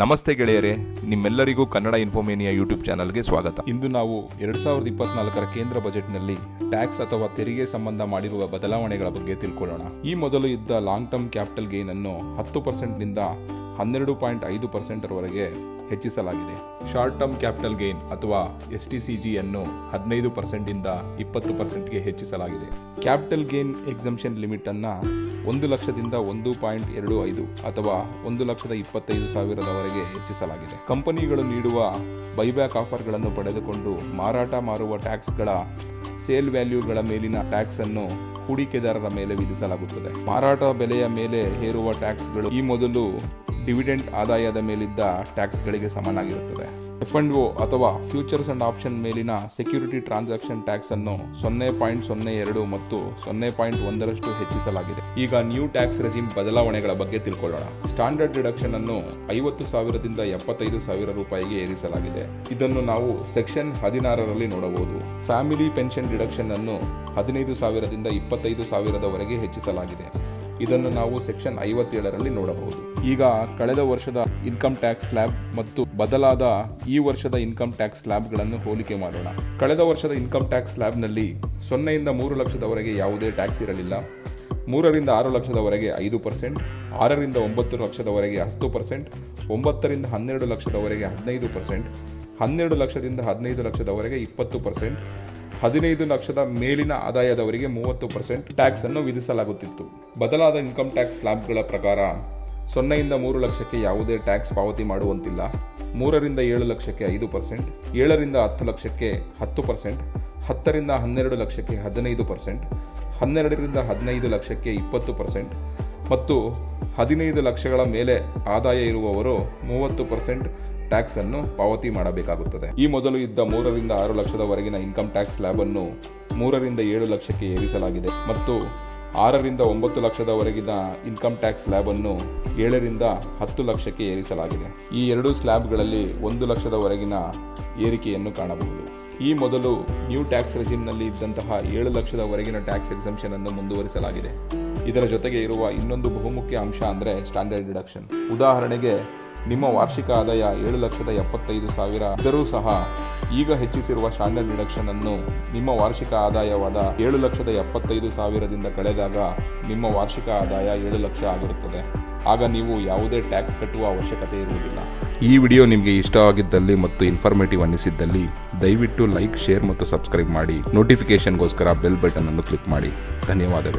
ನಮಸ್ತೆ ಗೆಳೆಯರೇ, ನಿಮ್ಮೆಲ್ಲರಿಗೂ ಕನ್ನಡ ಇನ್ಫೋಮೇನಿಯಾ ಯೂಟ್ಯೂಬ್ ಚಾನಲ್ಗೆ ಸ್ವಾಗತ. ಇಂದು ನಾವು ಎರಡ್ ಸಾವಿರದ ಇಪ್ಪತ್ನಾಲ್ಕರ ಕೇಂದ್ರ ಬಜೆಟ್ನಲ್ಲಿ ಟ್ಯಾಕ್ಸ್ ಅಥವಾ ತೆರಿಗೆ ಸಂಬಂಧ ಮಾಡಿರುವ ಬದಲಾವಣೆಗಳ ಬಗ್ಗೆ ತಿಳ್ಕೊಳ್ಳೋಣ. ಈ ಮೊದಲು ಇದ್ದ ಲಾಂಗ್ ಟರ್ಮ್ ಕ್ಯಾಪಿಟಲ್ ಗೇನ್ ಅನ್ನು ಹತ್ತು ಪರ್ಸೆಂಟ್ನಿಂದ ಹನ್ನೆರಡು ಪಾಯಿಂಟ್ ಐದು ಪರ್ಸೆಂಟ್ವರೆಗೆ ಹೆಚ್ಚಿಸಲಾಗಿದೆ. ಶಾರ್ಟ್ ಟರ್ಮ್ ಕ್ಯಾಪಿಟಲ್ ಗೇನ್ ಅಥವಾ ಎಸ್ ಟಿ ಸಿ ಜಿಯನ್ನು ಹದಿನೈದು ಪರ್ಸೆಂಟಿಂದ ಇಪ್ಪತ್ತು ಪರ್ಸೆಂಟ್ಗೆ ಹೆಚ್ಚಿಸಲಾಗಿದೆ. ಕ್ಯಾಪಿಟಲ್ ಗೇನ್ ಎಕ್ಸಮ್ಷನ್ ಲಿಮಿಟ್ ಅನ್ನ ಒಂದು ಲಕ್ಷದಿಂದ ಒಂದು ಪಾಯಿಂಟ್ ಎರಡು ಐದು ಅಥವಾ ಒಂದು ಲಕ್ಷದ ಇಪ್ಪತ್ತೈದು ಸಾವಿರದವರೆಗೆ ಹೆಚ್ಚಿಸಲಾಗಿದೆ. ಕಂಪನಿಗಳು ನೀಡುವ ಬೈಬ್ಯಾಕ್ ಆಫರ್ಗಳನ್ನು ಪಡೆದುಕೊಂಡು ಮಾರಾಟ ಮಾರುವ ಟ್ಯಾಕ್ಸ್ಗಳ ಸೇಲ್ ವ್ಯಾಲ್ಯೂಗಳ ಮೇಲಿನ ಟ್ಯಾಕ್ಸ್ ಅನ್ನು ಹೂಡಿಕೆದಾರರ ಮೇಲೆ ವಿಧಿಸಲಾಗುತ್ತದೆ. ಮಾರಾಟ ಬೆಲೆಯ ಮೇಲೆ ಹೇರುವ ಟ್ಯಾಕ್ಸ್ಗಳು ಈ ಮೊದಲು ಡಿವಿಡೆಂಟ್ ಆದಾಯದ ಮೇಲಿದ್ದ ಟ್ಯಾಕ್ಸ್ಗಳಿಗೆ ಸಮನಾಗಿರುತ್ತದೆ. ಎಫ್ ಅಂಡ್ ಒ ಅಥವಾ ಫ್ಯೂಚರ್ಸ್ ಅಂಡ್ ಆಪ್ಷನ್ ಮೇಲಿನ ಸೆಕ್ಯೂರಿಟಿ ಟ್ರಾನ್ಸಾಕ್ಷನ್ ಟ್ಯಾಕ್ಸ್ ಅನ್ನು ಸೊನ್ನೆ ಪಾಯಿಂಟ್ ಸೊನ್ನೆ ಎರಡು ಮತ್ತು ಸೊನ್ನೆ ಪಾಯಿಂಟ್ ಒಂದರಷ್ಟು ಹೆಚ್ಚಿಸಲಾಗಿದೆ ಈಗ ನ್ಯೂ ಟ್ಯಾಕ್ಸ್ ರೆಜಿಮ್ ಬದಲಾವಣೆಗಳ ಬಗ್ಗೆ ತಿಳ್ಕೊಳ್ಳೋಣ ಸ್ಟ್ಯಾಂಡರ್ಡ್ ಡಿಡಕ್ಷನ್ ಅನ್ನು ಐವತ್ತು ಸಾವಿರದಿಂದ ಎಪ್ಪತ್ತೈದು ಸಾವಿರ ರೂಪಾಯಿಗೆ ಏರಿಸಲಾಗಿದೆ ಇದನ್ನು ನಾವು ಸೆಕ್ಷನ್ ಹದಿನಾರರಲ್ಲಿ ನೋಡಬಹುದು ಫ್ಯಾಮಿಲಿ ಪೆನ್ಷನ್ ಡಿಡಕ್ಷನ್ ಅನ್ನು ಹದಿನೈದು ಸಾವಿರದಿಂದ ಇಪ್ಪತ್ತೈದು ಸಾವಿರದವರೆಗೆ ಹೆಚ್ಚಿಸಲಾಗಿದೆ ಇದನ್ನು ನಾವು ಸೆಕ್ಷನ್ ಐವತ್ತೇಳರಲ್ಲಿ ನೋಡಬಹುದು ಈಗ ಕಳೆದ ವರ್ಷದ ಇನ್ಕಮ್ ಟ್ಯಾಕ್ಸ್ ಸ್ಲ್ಯಾಬ್ ಮತ್ತು ಬದಲಾದ ಈ ವರ್ಷದ ಇನ್ಕಮ್ ಟ್ಯಾಕ್ಸ್ ಸ್ಲ್ಯಾಬ್ಗಳನ್ನು ಹೋಲಿಕೆ ಮಾಡೋಣ. ಕಳೆದ ವರ್ಷದ ಇನ್ಕಮ್ ಟ್ಯಾಕ್ಸ್ ಸ್ಲ್ಯಾಬ್ನಲ್ಲಿ ಸೊನ್ನೆಯಿಂದ ಮೂರು ಲಕ್ಷದವರೆಗೆ ಯಾವುದೇ ಟ್ಯಾಕ್ಸ್ ಇರಲಿಲ್ಲ. ಮೂರರಿಂದ ಆರು ಲಕ್ಷದವರೆಗೆ ಐದು ಪರ್ಸೆಂಟ್, ಆರರಿಂದ ಒಂಬತ್ತು ಲಕ್ಷದವರೆಗೆ ಹತ್ತು ಪರ್ಸೆಂಟ್, ಒಂಬತ್ತರಿಂದ ಹನ್ನೆರಡು ಲಕ್ಷದವರೆಗೆ ಹದಿನೈದು ಪರ್ಸೆಂಟ್, ಹನ್ನೆರಡು ಲಕ್ಷದಿಂದ ಹದಿನೈದು ಲಕ್ಷದವರೆಗೆ ಇಪ್ಪತ್ತು ಪರ್ಸೆಂಟ್, ಹದಿನೈದು ಲಕ್ಷದ ಮೇಲಿನ ಆದಾಯದವರಿಗೆ ಮೂವತ್ತು ಪರ್ಸೆಂಟ್ ಟ್ಯಾಕ್ಸ್ ಅನ್ನು ವಿಧಿಸಲಾಗುತ್ತಿತ್ತು. ಬದಲಾದ ಇನ್ಕಮ್ ಟ್ಯಾಕ್ಸ್ ಸ್ಲ್ಯಾಬ್ಗಳ ಪ್ರಕಾರ ಸೊನ್ನೆಯಿಂದ ಮೂರು ಲಕ್ಷಕ್ಕೆ ಯಾವುದೇ ಟ್ಯಾಕ್ಸ್ ಪಾವತಿ ಮಾಡುವಂತಿಲ್ಲ. ಮೂರರಿಂದ ಏಳು ಲಕ್ಷಕ್ಕೆ ಐದು ಪರ್ಸೆಂಟ್, ಏಳರಿಂದ ಹತ್ತು ಲಕ್ಷಕ್ಕೆ ಹತ್ತು ಪರ್ಸೆಂಟ್, ಹತ್ತರಿಂದ ಹನ್ನೆರಡು ಲಕ್ಷಕ್ಕೆ ಹದಿನೈದು ಪರ್ಸೆಂಟ್, ಹನ್ನೆರಡರಿಂದ ಹದಿನೈದು ಲಕ್ಷಕ್ಕೆ ಇಪ್ಪತ್ತು ಪರ್ಸೆಂಟ್ ಮತ್ತು ಹದಿನೈದು ಲಕ್ಷಗಳ ಮೇಲೆ ಆದಾಯ ಇರುವವರು ಮೂವತ್ತು ಪರ್ಸೆಂಟ್ ಟ್ಯಾಕ್ಸ್ ಅನ್ನು ಪಾವತಿ ಮಾಡಬೇಕಾಗುತ್ತದೆ. ಈ ಮೊದಲು ಇದ್ದ ಮೂರರಿಂದ ಆರು ಲಕ್ಷದವರೆಗಿನ ಇನ್ಕಮ್ ಟ್ಯಾಕ್ಸ್ ಸ್ಲ್ಯಾಬ್ ಅನ್ನು ಮೂರರಿಂದ ಏಳು ಲಕ್ಷಕ್ಕೆ ಏರಿಸಲಾಗಿದೆ ಮತ್ತು ಆರರಿಂದ ಒಂಬತ್ತು ಲಕ್ಷದವರೆಗಿನ ಇನ್ಕಮ್ ಟ್ಯಾಕ್ಸ್ ಸ್ಲ್ಯಾಬ್ ಅನ್ನು ಏಳರಿಂದ ಹತ್ತು ಲಕ್ಷಕ್ಕೆ ಏರಿಸಲಾಗಿದೆ. ಈ ಎರಡು ಸ್ಲ್ಯಾಬ್ಗಳಲ್ಲಿ ಒಂದು ಲಕ್ಷದವರೆಗಿನ ಏರಿಕೆಯನ್ನು ಕಾಣಬಹುದು. ಈ ಮೊದಲು ನ್ಯೂ ಟ್ಯಾಕ್ಸ್ ರೆಜಿಮ್ನಲ್ಲಿ ಇದ್ದಂತಹ ಏಳು ಲಕ್ಷದವರೆಗಿನ ಟ್ಯಾಕ್ಸ್ ಎಕ್ಸಂಪ್ಷನ್ ಅನ್ನು ಮುಂದುವರಿಸಲಾಗಿದೆ. ಇದರ ಜೊತೆಗೆ ಇರುವ ಇನ್ನೊಂದು ಬಹುಮುಖ್ಯ ಅಂಶ ಅಂದರೆ ಸ್ಟ್ಯಾಂಡರ್ಡ್ ಡಿಡಕ್ಷನ್ ಉದಾಹರಣೆಗೆ, ನಿಮ್ಮ ವಾರ್ಷಿಕ ಆದಾಯ ಏಳು ಲಕ್ಷದ ಎಪ್ಪತ್ತೈದು ಸಾವಿರ, ಇದ್ದರೂ ಸಹ ಈಗ ಹೆಚ್ಚಿಸಿರುವ ಸ್ಟ್ಯಾಂಡರ್ಡ್ ಡಿಡಕ್ಷನ್ ಅನ್ನು ನಿಮ್ಮ ವಾರ್ಷಿಕ ಆದಾಯವಾದ ಏಳು ಲಕ್ಷದ ಎಪ್ಪತ್ತೈದು ಸಾವಿರದಿಂದ ಕಳೆದಾಗ ನಿಮ್ಮ ವಾರ್ಷಿಕ ಆದಾಯ ಏಳು ಲಕ್ಷ ಆಗಿರುತ್ತದೆ. ಆಗ ನೀವು ಯಾವುದೇ ಟ್ಯಾಕ್ಸ್ ಕಟ್ಟುವ ಅವಶ್ಯಕತೆ ಇರುವುದಿಲ್ಲ. ಈ ವಿಡಿಯೋ ನಿಮಗೆ ಇಷ್ಟವಾಗಿದ್ದಲ್ಲಿ ಮತ್ತು ಇನ್ಫಾರ್ಮೇಟಿವ್ ಅನ್ನಿಸಿದ್ದಲ್ಲಿ ದಯವಿಟ್ಟು ಲೈಕ್, ಶೇರ್ ಮತ್ತು ಸಬ್ಸ್ಕ್ರೈಬ್ ಮಾಡಿ. ನೋಟಿಫಿಕೇಶನ್ಗೋಸ್ಕರ ಬೆಲ್ ಬಟನ್ ಅನ್ನು ಕ್ಲಿಕ್ ಮಾಡಿ. ಧನ್ಯವಾದಗಳು.